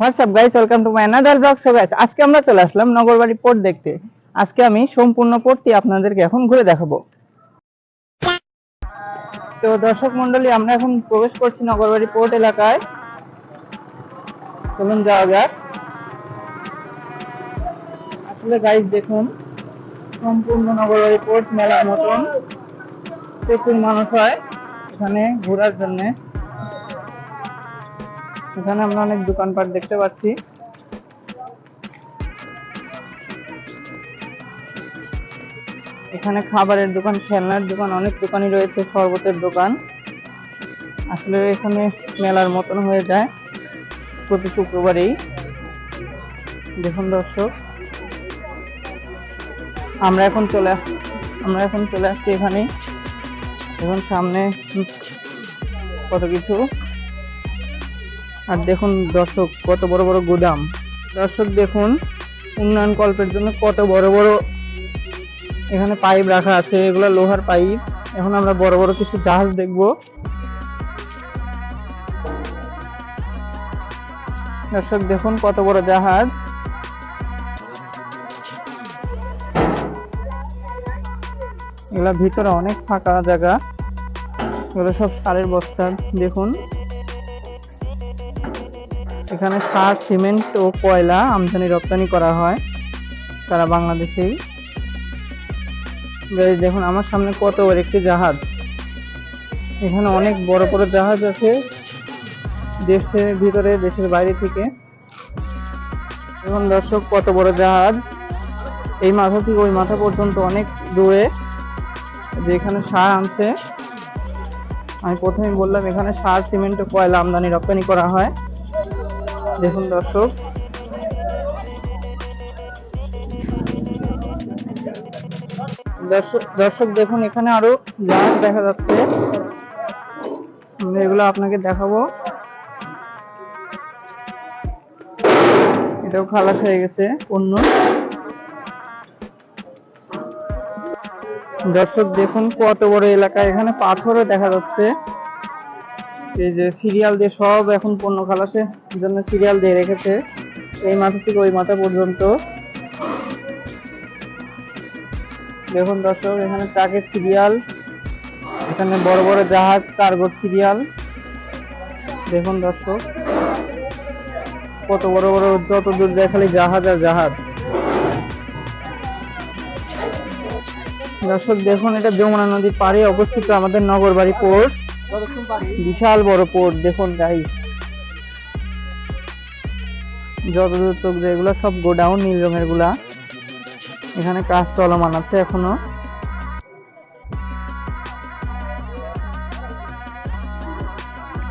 WhatsApp guys welcome to my another blog so guys আজকে আমরা চলে আসলাম নগরবাড়ি পোর্ট দেখতে। আজকে আমি সম্পূর্ণ পোর্টটি আপনাদেরকে এখন ঘুরে দেখাবো। তো, দর্শক মন্ডলী আমরা এখন প্রবেশ করছি নগরবাড়ি পোর্ট এলাকায়। চলুন যাওয়া যাক। আসলে গাইস দেখুন, সম্পূর্ণ নগরবাড়ি পোর্ট মেলার মতন প্রচুর মানুষ হয় এখানে ঘোরার জন্য। এখানে আমরা অনেক দোকানপাট দেখতে পাচ্ছি। এখানে খাবারের দোকান, খেলনার দোকান, অনেক দোকানই রয়েছে, শরবতের দোকান। আসলে এখানে মেলার মতন হয়ে যায় প্রতি শুক্রবারেই। দেখুন দর্শক, আমরা এখন চলে আমরা এখন চলে আসছি এখানে। এখন সামনে কত কিছু। আর দেখুন দর্শক, কত বড় বড় গুদাম। দর্শক দেখুন, উন্নয়ন কল্পের জন্য কত বড় বড় এখানে পাইপ রাখা আছে, এগুলো লোহার পাইপ। এখন আমরা বড় বড় কিছু জাহাজ দেখব। দর্শক দেখুন কত বড় জাহাজ। এগুলা ভিতরে অনেক ফাঁকা জায়গা। এগুলো সব সারের বস্তা, দেখুন। এখানে সার, সিমেন্ট ও কয়লা আমদানি, রপ্তানি করা হয় সারা বাংলাদেশেই। দেখুন, আমার সামনে কত বড় একটি জাহাজ। এখানে অনেক বড় বড় জাহাজ আছে দেশের ভিতরে, দেশের বাইরে থেকে। এখন দর্শক, কত বড় জাহাজ। এই মাথা থেকে ওই মাথা পর্যন্ত অনেক দূরে যেখানে সার আনছে। আমি প্রথমেই বললাম, এখানে সার, সিমেন্ট কয়লা আমদানি, রপ্তানি করা হয়। দেখুন দর্শক। দর্শক দেখুন, এখানে আরও জাহাজ দেখা যাচ্ছে। এগুলো আপনাকে দেখাবো। এটাও খালাস হয়ে গেছে, অন্য। দর্শক দেখুন কত বড় এলাকা, এখানে পাথরও দেখা যাচ্ছে। এই যে সিরিয়াল দিয়ে সব এখন পণ্য খালাসে জন্য সিরিয়াল দিয়ে রেখেছে। এই মাথা থেকে ওই মাথা পর্যন্ত। দেখুন দর্শক, এখানে ট্রাকের সিরিয়াল, এখানে বড় বড় জাহাজ কার্গোর সিরিয়াল। দেখুন দর্শক, কত বড় বড়, যত দূর যায় খালি জাহাজ আর জাহাজ। দর্শক, দেখুন এটা যমুনা নদীর পাড়ে অবস্থিত আমাদের নগরবাড়ি পোর্ট। বিশাল বড় পোর্ট দেখুন গাইস যতদূর চোখ যায় এগুলো সব গোডাউন, নীল রঙেরগুলা। এখানে কাজ চলমান আছে এখনও।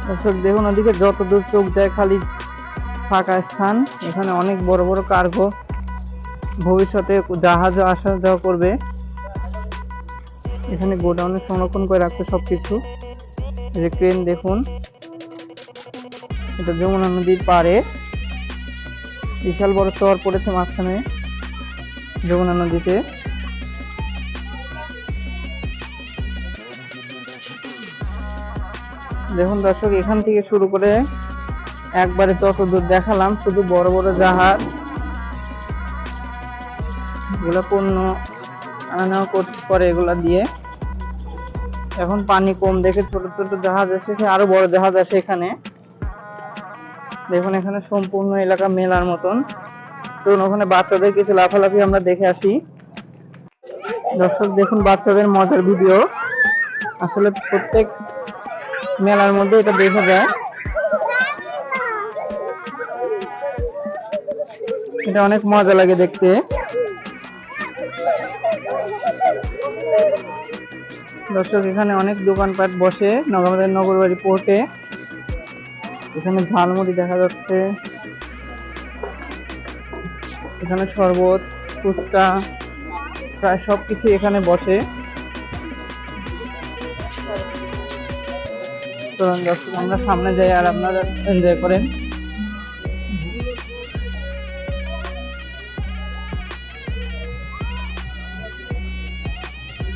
দর্শক, দেখুন ওদিকে যতদূর চোখ যায় খালি ফাঁকা স্থান, এখানে অনেক বড় বড় কার্গো ভবিষ্যতে জাহাজও আসা যাওয়া করবে। এখানে গোডাউনে সংরক্ষণ করে রাখতে সবকিছু। যে ক্রেন দেখুন। এটা যমুনা নদীর পাড়ে। বিশাল বড় চর পড়েছে মাঝখানে যমুনা নদীতে। দেখুন দর্শক, এখান থেকে শুরু করে একবারে তত দূর দেখালাম, শুধু বড় বড় জাহাজ। এগুলো পণ্য আনা নেওয়া পারে এগুলা দিয়ে। এখন পানি কম দেখে ছোট ছোট জাহাজ এসেছে আরও বড় জাহাজ আছে এখানে। দেখুন, এখানে সম্পূর্ণ এলাকা মেলার মতন। তো ওখানে বাচ্চাদের কিছু লাফালাফি আমরা দেখে আসি। দর্শক, দেখুন বাচ্চাদের মজার ভিডিও। আসলে প্রত্যেক মেলার মধ্যে এটা দেখা যায়। এটা অনেক মজা লাগে দেখতে। দর্শক, এখানে অনেক দোকানপাট বসে নগরবাজার নগরবাড়ি পোর্টে এখানে ঝালমুড়ি দেখা যাচ্ছে। এখানে শরবত, ফুচকা, প্রায় সবকিছু এখানে বসে। দর্শক, আমরা সামনে যাই আর আপনারা এনজয় করেন।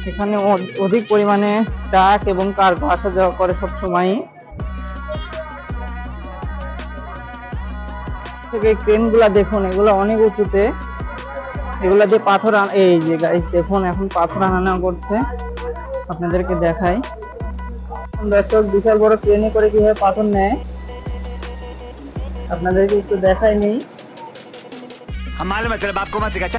এখানে অধিক পরিমাণে ট্রাক এবং কার্গো আসা যাওয়া করে সব সময় থেকে ক্রেনগুলা দেখুন, এগুলো অনেক উঁচুতে। এগুলা দিয়ে পাথর এই যে গাইস দেখুন, এখন পাথর আনা করছে। আপনাদেরকে দেখাই। দর্শক, বিশাল বড় ক্রেনে করে কীভাবে পাথর নেয়, আপনাদেরকে একটু দেখাই নেই। আমার বাপকো মাছ গেছে।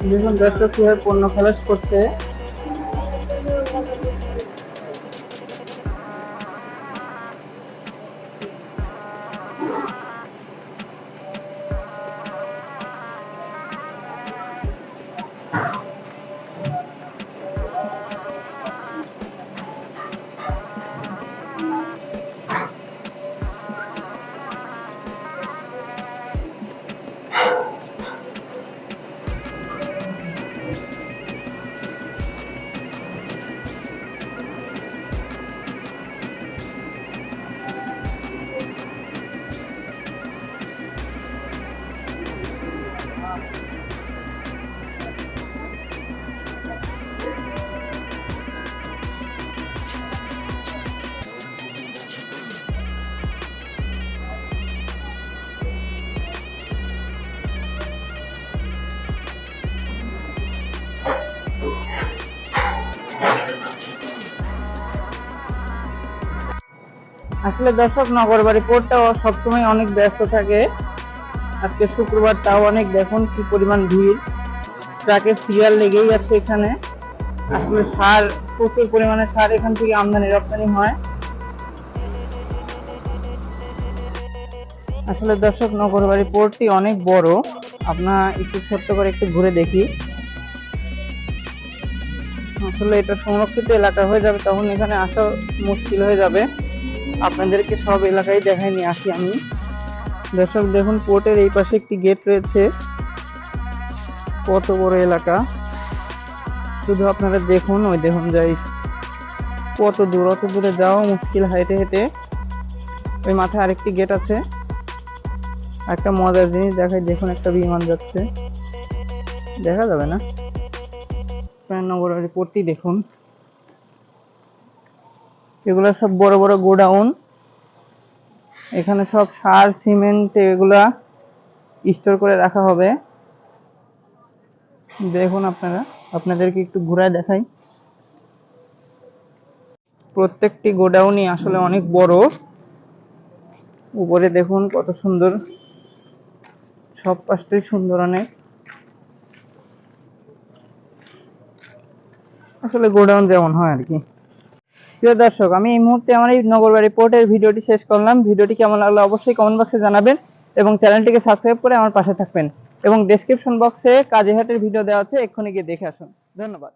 দুজন দর্শক কীভাবে পণ্য খরচ করছে। আসলে দর্শক নগরবাড়ি পোর্টটাও সবসময় অনেক ব্যস্ত থাকে। আজকে শুক্রবার তাও অনেক দেখুন কি পরিমাণ ভিড়। ট্রাকের সিরিয়াল লেগেই আছে এখানে। আসলে সার, প্রচুর পরিমাণে সার এখান থেকে আমদানি, রপ্তানি হয়। আসলে দর্শক নগরবাড়ি পোর্টটি অনেক বড়। আপনার একটু ছোট্ট করে একটু ঘুরে দেখি। আসলে এটা সংরক্ষিত এলাকা হয়ে যাবে, তখন এখানে আসা মুশকিল হয়ে যাবে। আপনাদেরকে সব এলাকায় দেখাই নিয়ে আসি আমি। দর্শক, দেখুন পোর্টের এই পাশে একটি গেট রয়েছে। কত বড় এলাকা। শুধু আপনারা দেখুন, ওই দেখুন, যাই। কত দূর, অত দূরে যাওয়া মুশকিল হেঁটে হেঁটে। ওই মাথায় আরেকটি গেট আছে। একটা মজার জিনিস দেখাই, দেখুন, একটা বিমান যাচ্ছে। দেখা যাবে না? নগর রিপোর্টটি দেখুন। এগুলো সব বড় বড় গোডাউন। এখানে সব সার, সিমেন্ট এগুলা স্টোর করে রাখা হবে। দেখুন আপনারা, আপনাদেরকে একটু ঘুরায় দেখাই। প্রত্যেকটি গোডাউনই আসলে অনেক বড়। উপরে দেখুন কত সুন্দর, সব পাশটাই সুন্দর অনেক। আসলে গোডাউন যেমন হয় আর কি। প্রিয় দর্শক, আমি এই মুহূর্তে আমার এই নগরবাড়ি পোর্টের ভিডিওটি শেষ করলাম। ভিডিওটি কেমন লাগল অবশ্যই কমেন্ট বক্সে জানাবেন এবং চ্যানেলটিকে সাবস্ক্রাইব করে আমার পাশে থাকবেন। এবং ডেসক্রিপশন বক্সে কাজীহাটের ভিডিও দেওয়া আছে, এক্ষুনি গিয়ে দেখে আসুন। ধন্যবাদ।